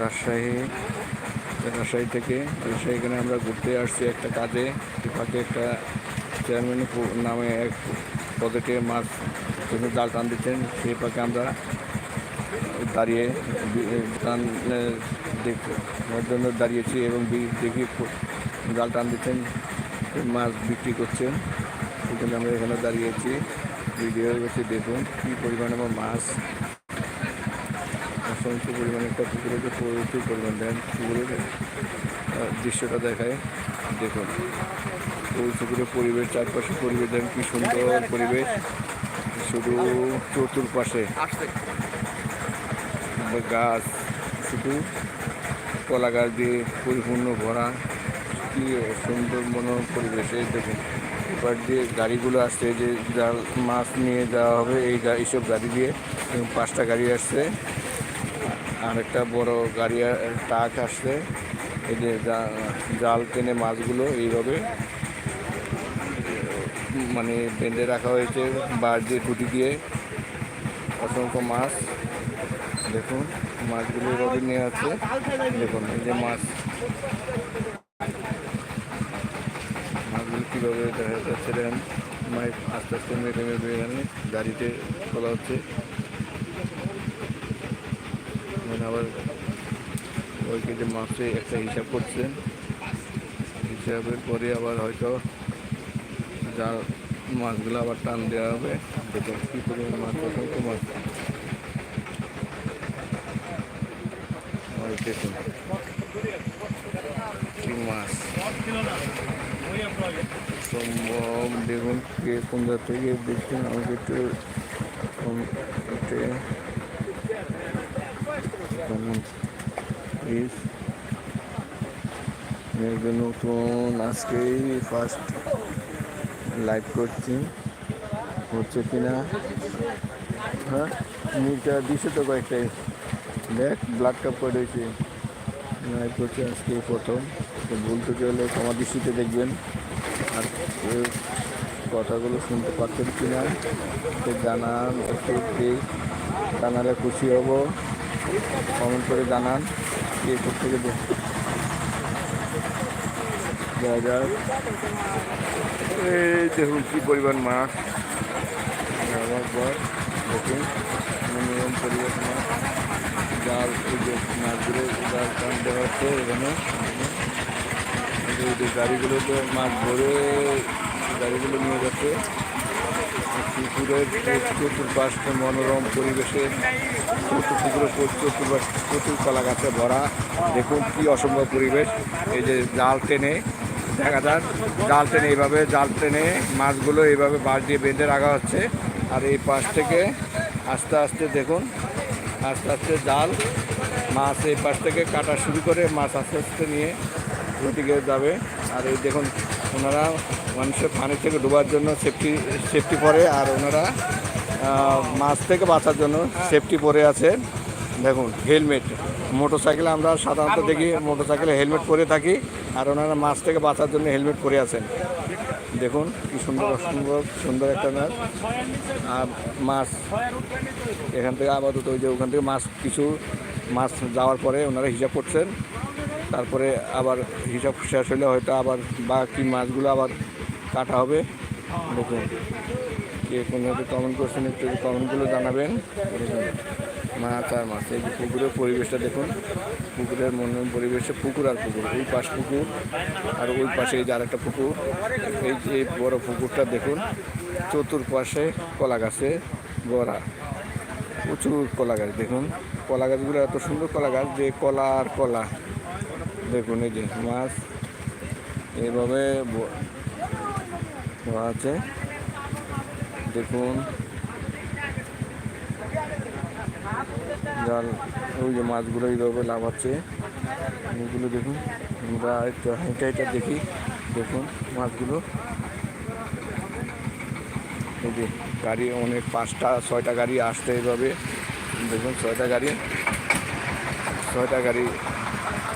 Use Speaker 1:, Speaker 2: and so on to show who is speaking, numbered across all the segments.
Speaker 1: রাজশাহী রাজশাহী থেকে। রাজশাহী এখানে আমরা ঘুরতে আসছি একটা কাজে। ফাঁকে একটা চেয়ারম্যান নামে এক পকেটে মাছ তিনি জাল টান দিচ্ছেন। সেই ফাঁকে আমরা দাঁড়িয়ে টান জন্য দাঁড়িয়েছি এবং দেখি জাল টান দিচ্ছেন, মাছ বিক্রি করছেন। সেখানে আমরা এখানে দাঁড়িয়েছি। ভিডিও দেখুন কী পরিমাণে আমার মাছ অসংখ্য পরিমাণে যে প্রচুর পরিমাণ দেন পুকুরের দৃশ্যটা দেখায়, দেখুন। পুকুরের পরিবেশ, চারপাশে পরিবেশ দেখেন কি সুন্দর পরিবেশ। শুধু চতুর্পাশে গাছ, শুধু কলা গাছ দিয়ে পরিপূর্ণ ভরা, কি সুন্দর মনোরম পরিবেশ দেখুন। এবার যে গাড়িগুলো আসছে, যে জাল মাছ নিয়ে যাওয়া হবে, এই এইসব গাড়ি দিয়ে পাঁচটা গাড়ি আসছে। আর একটা বড় গাড়ি ট্রাক আসছে এই যে জাল টেনে মাছগুলো এইভাবে মানে বেঁধে রাখা হয়েছে বার দিয়ে টুটি দিয়ে। অসংখ্য মাছ, দেখুন, মাছগুলো এভাবে নিয়ে আছে দেখুন, এই যে মাছ। মাছগুলো কীভাবে দেখা যাচ্ছে, দেখেন মাইক আস্তে আস্তে মেপে এখানে গাড়িতে তোলা হচ্ছে। আবার ওই কেজি মাছে একটা হিসাব করছেন হিসাবের পরে আবার হয়তো যা মাছগুলো আবার টান দেওয়া হবে দেখুন কী পরিমাণ মাছ অসংখ্য মাছ দেখুন মাছ সম্ভব দেখুন কে কোন থেকে দেখছেন আমাকে একটু কমেন্ট প্লিজ নতুন আজকেই ফার্স্ট লাইভ করছি। হচ্ছে কিনা? হ্যাঁ? মিটার দিছে তো কয়েকটাই দেখ ব্লাড কাপ করে রয়েছে লাইভ করছে আজকে প্রথম। তো ভুল থেকে হলে ক্ষমা দৃষ্টিতে দেখবেন। আর কথাগুলো শুনতে পাচ্ছেন কিনা? তো জানান একটু জানালে খুশি হব। কমেন্ট করে জানান কে থেকে দেখ দেখা যাক। এই দেখুন কি পরিমাণ মাছ। পর দেখুন মাছ। এখানে। এই যে- গাড়িগুলোতে মাছ ভরে গাড়িগুলো নিয়ে যাচ্ছে। পুকুরের চতুর্পাশ মনোরম পরিবেশে চতুর পুকুরের চতুর্পাশ প্রচুর কলা গাছে ভরা। দেখুন কি অসম্ভব পরিবেশ। এই যে জাল টেনে, দেখা যাক, জাল টেনে এইভাবে, জাল টেনে মাছগুলো এইভাবে বাঁশ দিয়ে বেঁধে রাখা হচ্ছে। আর এই পাশ থেকে আস্তে আস্তে দেখুন, আস্তে আস্তে জাল, মাছ এই পাশ থেকে কাটা শুরু করে মাছ আস্তে আস্তে নিয়ে ওইদিকে যাবে। আর এই দেখুন, ওনারা মানুষের পানি থেকে ডোবার জন্য সেফটি সেফটি পরে আর ওনারা মাছ থেকে বাঁচার জন্য সেফটি পরে আছে দেখুন হেলমেট মোটর সাইকেলে আমরা সাধারণত দেখি মোটর সাইকেলে হেলমেট পরে থাকি আর ওনারা মাছ থেকে বাঁচার জন্য হেলমেট পরে আছেন। দেখুন, কি সুন্দর অসম্ভব সুন্দর একটা মাছ। আর মাছ, এখান থেকে আপাতত ওই যে ওখান থেকে মাছ, কিছু মাছ যাওয়ার পরে ওনারা হিসাব করছেন। তারপরে আবার হিসাব শেষ হলে হয়তো আবার বাকি মাছগুলো আবার কাটা হবে। দেখুন, কে কোনো কমেন্ট করছেন একটু কমেন্টগুলো জানাবেন। মাছ আর মাছ এই পুকুরের পরিবেশটা দেখুন। পুকুরের মনোরম পরিবেশে পুকুর আর পুকুর, ওই পাশ পুকুর আর ওই পাশে এই যে আরেকটা পুকুর। এই যে বড় পুকুরটা দেখুন, চতুর্পাশে কলা গাছে ভরা। প্রচুর কলা গাছ, দেখুন। কলা গাছগুলো এত সুন্দর কলা গাছ যে কলা আর কলা। দেখুন এই যে মাছ এইভাবে দেওয়া আছে দেখুন। জাল ওই যে মাছগুলো এইভাবে লাভাচ্ছে এগুলো দেখুন। আমরা একটু হাইটা হাইটা দেখি। দেখুন মাছগুলো। এই যে গাড়ি অনেক পাঁচটা, ছয়টা গাড়ি আসতে এইভাবে। দেখুন ছয়টা গাড়ি। ছয়টা গাড়ি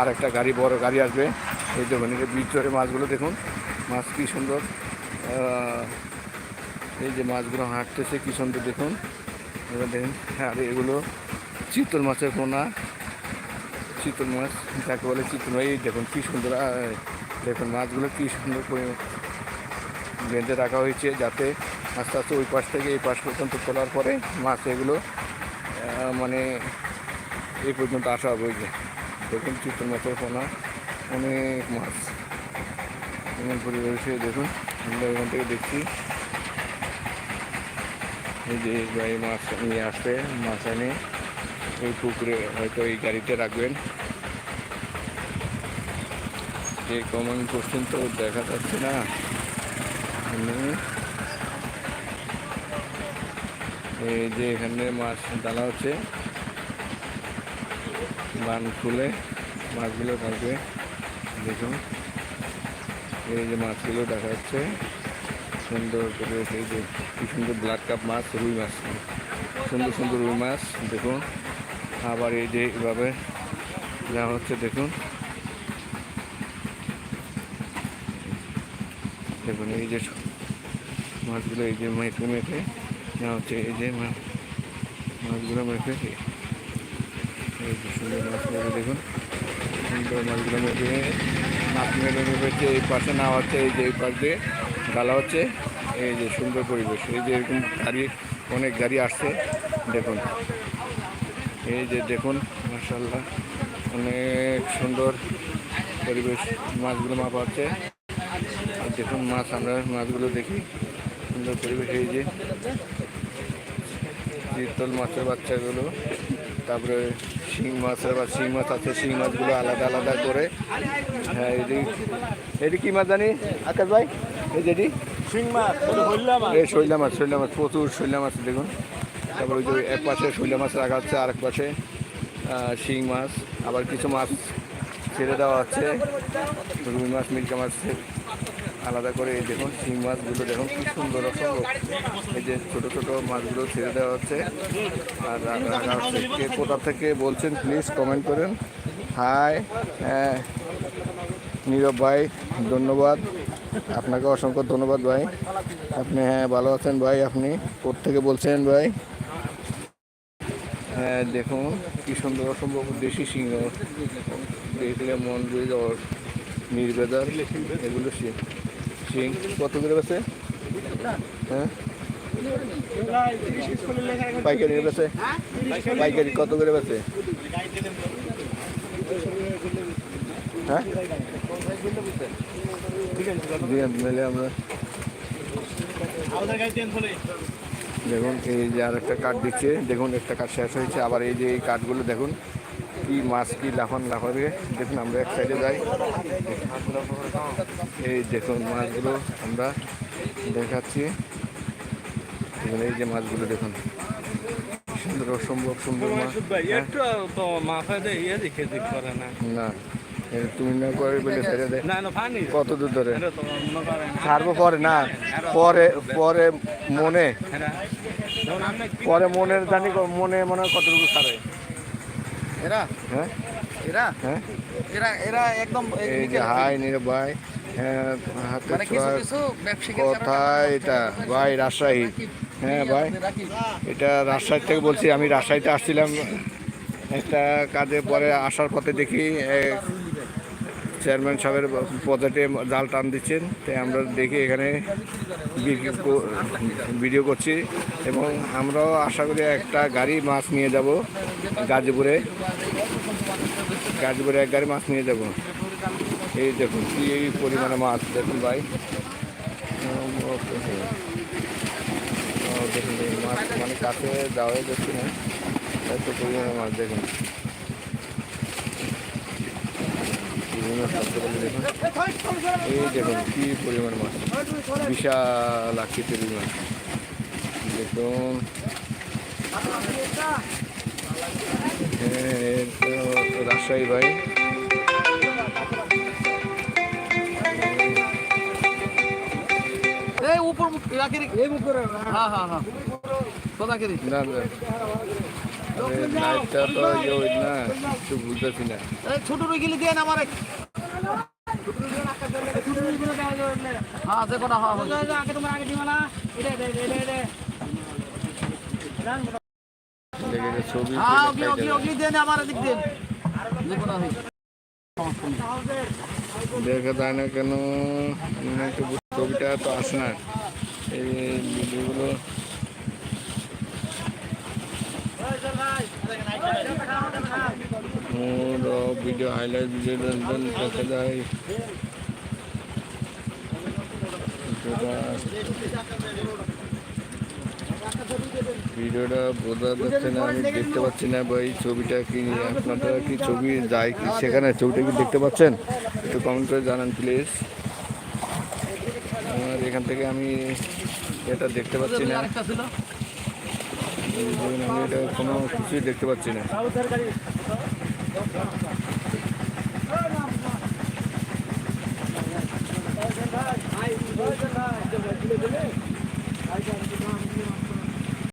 Speaker 1: আর একটা গাড়ি, বড় গাড়ি আসবে। এই দেখুন এই যে ভিতরে মাছগুলো দেখুন। মাছ কি সুন্দর। এই যে মাছগুলো হাঁটতেছে, কি সুন্দর দেখুন। দেখুন আর এগুলো চিতল মাছের পোনা। চিতল মাছ, যাকে বলে চিতল এই দেখুন কী সুন্দর দেখুন মাছগুলো কী সুন্দর বেঁধে রাখা হয়েছে যাতে আস্তে আস্তে ওই পাশ থেকে এই পাশ পর্যন্ত তোলার পরে মাছ এগুলো মানে এই পর্যন্ত আসা হবে যে। দেখুন, চিতল মাছের পোনা, অনেক মাছ। এমন পরিবেশে দেখুন। এখান থেকে দেখছি। এই যে ভাই মাছ নিয়ে আসবে, মাছ এনে এই পুকুরে হয়তো এই গাড়িতে রাখবেন। যে কমন করছেন তো দেখা যাচ্ছে না। এই যে এখানে মাছ ডালা হচ্ছে। বান খুলে মাছগুলো থাকবে দেখুন। এই যে মাছগুলো দেখা যাচ্ছে, সুন্দর করে এই যে কি সুন্দর ব্ল্যাক কাপ মাছ, রুই মাছ। সুন্দর সুন্দর রুই মাছ, দেখুন। আবার এই যে এভাবে যা হচ্ছে, দেখুন। দেখুন, এই যে মাছগুলো এই যে মেখে মেখে যা হচ্ছে, এই যে মাছগুলো মেখে এই যে সুন্দর মাছগুলো দেখুন। সুন্দর মাছগুলো মেখে মাছ মেরে মেখেছে এই পাশে না হচ্ছে, এই যে এই পাশ দিয়ে গালা হচ্ছে, এই যে সুন্দর পরিবেশ, এই যে এরকম গাড়ি, অনেক গাড়ি আসছে, দেখুন। এই যে দেখুন মার্শাল্লাহ অনেক সুন্দর পরিবেশ, মাছগুলো মাপা হচ্ছে। আর দেখুন মাছ, আমরা মাছগুলো দেখি, সুন্দর পরিবেশ, এই যে চিতল মাছের বাচ্চাগুলো। তারপরে শিং মাছ আবার শিং মাছ আছে শিং মাছগুলো আলাদা আলাদা করে। হ্যাঁ এটি এটি কী মাছ জানি আকাশ ভাই? এই যেটি
Speaker 2: শিং মাছ
Speaker 1: এই শৈলা মাছ শৈলা মাছ প্রচুর শৈলা মাছ দেখুন। তারপরে ওই যে এক পাশে শৈলা মাছ রাখা হচ্ছে আর এক পাশে শিং মাছ। আবার কিছু মাছ ছেড়ে দেওয়া হচ্ছে। রুই মাছ মিল্কা মাছ আলাদা করে এই দেখুন, শিং মাছগুলো দেখুন কি সুন্দর অসম্ভব এই যে ছোটো ছোটো মাছগুলো ছেড়ে দেওয়া হচ্ছে। আর কে কোথা থেকে বলছেন প্লিজ কমেন্ট করেন। হাই হ্যাঁ নীরব ভাই, ধন্যবাদ। আপনাকে অসংখ্য ধন্যবাদ ভাই। আপনি হ্যাঁ ভালো আছেন ভাই, আপনি থেকে বলছেন ভাই? হ্যাঁ দেখুন, কি সুন্দর অসম্ভব দেশি সিংহ দেখলে মন যাওয়ার নির্বেদার এগুলো সিং সিং কত করে বেছে হ্যাঁ? পাইকারি বেছে পাইকারি কত করে বেছে হ্যাঁ মেলে আমরা দেখুন, এই যে আর একটা কাঠ দিচ্ছে। দেখুন, একটা কাঠ শেষ হয়েছে। আবার এই যে এই কাঠগুলো দেখুন। কি মাছ কি লাফান লাফাবে দেখুন আমরা এক সাইডে যাই। এই দেখুন মাছগুলো আমরা দেখাচ্ছি। এই যে মাছগুলো দেখুন। সুন্দর অসম্ভব সুন্দর মাছ হ্যাঁ?
Speaker 2: ইয়ে না।
Speaker 1: তুমি না করে বলে ছেড়ে দে। কত দূর ধরে? ছাড়বো পরে না পরে পরে মনে।
Speaker 2: হ্যাঁ।
Speaker 1: পরে মনের জানি মনে মনে হয় কতটুকু ছাড়ে।
Speaker 3: এরা?
Speaker 1: হ্যাঁ?
Speaker 3: এরা?
Speaker 1: হ্যাঁ?
Speaker 3: এরা এরা একদম
Speaker 1: এই যে হাই ভাই হ্যাঁ হাতে
Speaker 3: মানে
Speaker 1: কোথায় এটা ভাই রাজশাহী। হ্যাঁ ভাই এটা রাজশাহী থেকে বলছি আমি রাজশাহীতে আসছিলাম। একটা কাজে পরে আসার পথে দেখি চেয়ারম্যান সাহেবের পকেটে জাল টান দিচ্ছেন। তাই আমরা দেখি এখানে ভিডিও করছি এবং আমরাও আশা করি একটা গাড়ি মাছ নিয়ে যাব গাজীপুরে। গাজীপুরে এক গাড়ি মাছ নিয়ে যাব। এই দেখুন, কি এই পরিমাণে মাছ দেখুন ভাই। দেখুন মাছ মানে কাছে যাওয়াই যাচ্ছে না। এত পরিমাণে মাছ দেখুন। এই দেখুন কি পরিমাণ মাছ। বিশাল আকৃতির মাছ। দেখুন হ্যাঁ রাজশাহী ভাই।
Speaker 3: এই উপর উপরে হ্যাঁ হ্যাঁ
Speaker 1: না না না না
Speaker 3: ছোট না আমার
Speaker 1: যায় না কেন ছবিটা তো আসে না। এই মোর ভিডিও হাইলাইট ভিডিও দেখা যায় ভিডিওটা বোঝা যাচ্ছে না আমি দেখতে পাচ্ছি না ভাই, ছবিটা কি আপনারা কি ছবি যায় কি সেখানে? ছবিটা কি দেখতে পাচ্ছেন? একটু কমেন্ট করে জানান প্লিজ আমার এখান থেকে আমি এটা দেখতে পাচ্ছি না। আমি এটা কোনো কিছুই দেখতে পাচ্ছি না
Speaker 3: ভাই